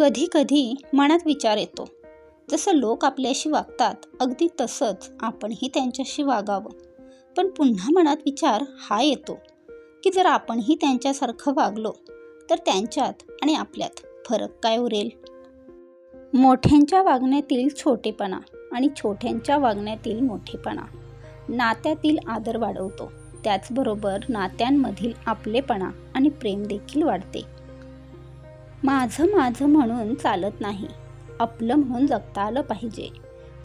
कधी कधी मनात विचार येतो. जसं लोक आपल्याशी वागतात अगदी तसंच आपणही त्यांच्याशी वागावं. पण पुन्हा मनात विचार हा येतो की जर आपणही त्यांच्यासारखं वागलो तर त्यांच्यात आणि आपल्यात फरक काय उरेल? मोठ्यांच्या वागण्यातील छोटेपणा आणि छोट्यांच्या वागण्यातील मोठेपणा. नात्यातील आदर वाढवतो त्याचबरोबर नात्यांमधील आपलेपणा आणि प्रेम देखील वाढते. माझं माझं म्हणून चालत नाही. आपलं म्हणून जगता आलं पाहिजे.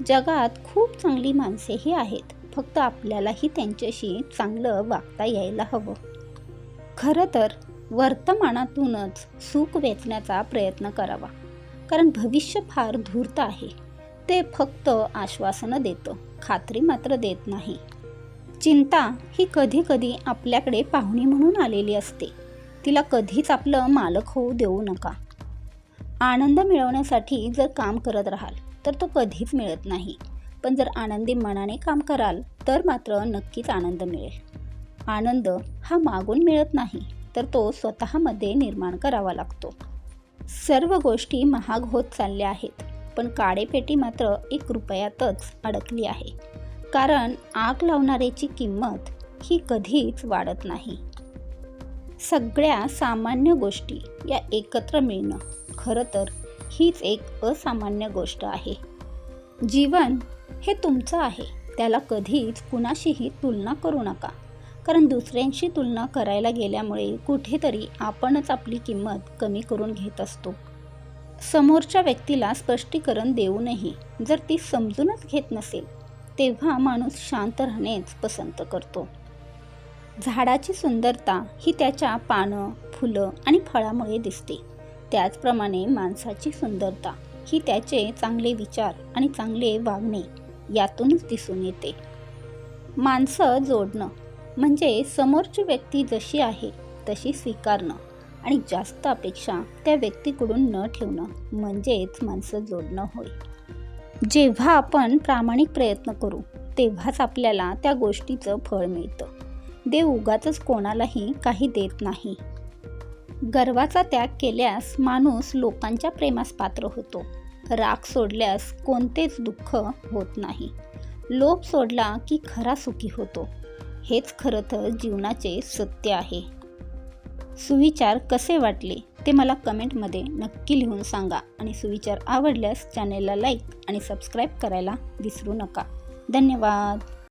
जगात खूप चांगली माणसेही आहेत. फक्त आपल्यालाही त्यांच्याशी चांगलं वागता यायला हवं. खरं तर वर्तमानातूनच सुख वेचण्याचा प्रयत्न करावा. कारण भविष्य फार धूर्त आहे. ते फक्त आश्वासनं देतं. खात्री मात्र देत नाही. चिंता ही कधी कधी आपल्याकडे पाहुणी म्हणून आलेली असते. तिला कधीच आपलं मालक होऊ देऊ नका. आनंद मिळवण्यासाठी जर काम करत राहाल तर तो कधीच मिळत नाही. पण जर आनंदी मनाने काम कराल तर मात्र नक्कीच आनंद मिळेल. आनंद हा मागून मिळत नाही तर तो स्वतःमध्ये निर्माण करावा लागतो. सर्व गोष्टी महाग होत चालल्या आहेत पण काळेपेटी मात्र एक रुपयातच अडकली आहे. कारण आग लावणाऱ्याची किंमत ही कधीच वाढत नाही. सगळ्या सामान्य गोष्टी या एकत्र मिळणं खरं तर हीच एक असामान्य गोष्ट आहे. जीवन हे तुमचं आहे त्याला कधीच कुणाशीही तुलना करू नका. कारण दुसऱ्यांशी तुलना करायला गेल्यामुळे कुठेतरी आपणच आपली किंमत कमी करून घेत असतो. समोरच्या व्यक्तीला स्पष्टीकरण देऊनही जर ती समजूनच घेत नसेल तेव्हा माणूस शांत राहणेच पसंत करतो. झाडाची सुंदरता ही त्याच्या पानं फुलं आणि फळामुळे दिसते. त्याचप्रमाणे माणसाची सुंदरता ही त्याचे चांगले विचार आणि चांगले वागणे यातूनच दिसून येते. माणसं जोडणं म्हणजे समोरची व्यक्ती जशी आहे तशी स्वीकारणं आणि जास्त अपेक्षा त्या व्यक्तीकडून न ठेवणं म्हणजेच माणसं जोडणं होय. जेव्हा आपण प्रामाणिक प्रयत्न करू तेव्हाच आपल्याला त्या गोष्टीचं फळ मिळतं. देव उगाच कोणालाही काही देत नाही. गर्वाचा त्याग केल्यास माणूस लोकांच्या प्रेमास पात्र होतो. राग सोडल्यास कोणतेच दुःख होत नाही. लोभ सोडला की खरा सुखी होतो. हेच खरं तर जीवनाचे सत्य आहे. सुविचार कसे वाटले ते मला कमेंटमध्ये नक्की लिहून सांगा आणि सुविचार आवडल्यास चॅनेलला लाईक आणि सबस्क्राईब करायला विसरू नका. धन्यवाद.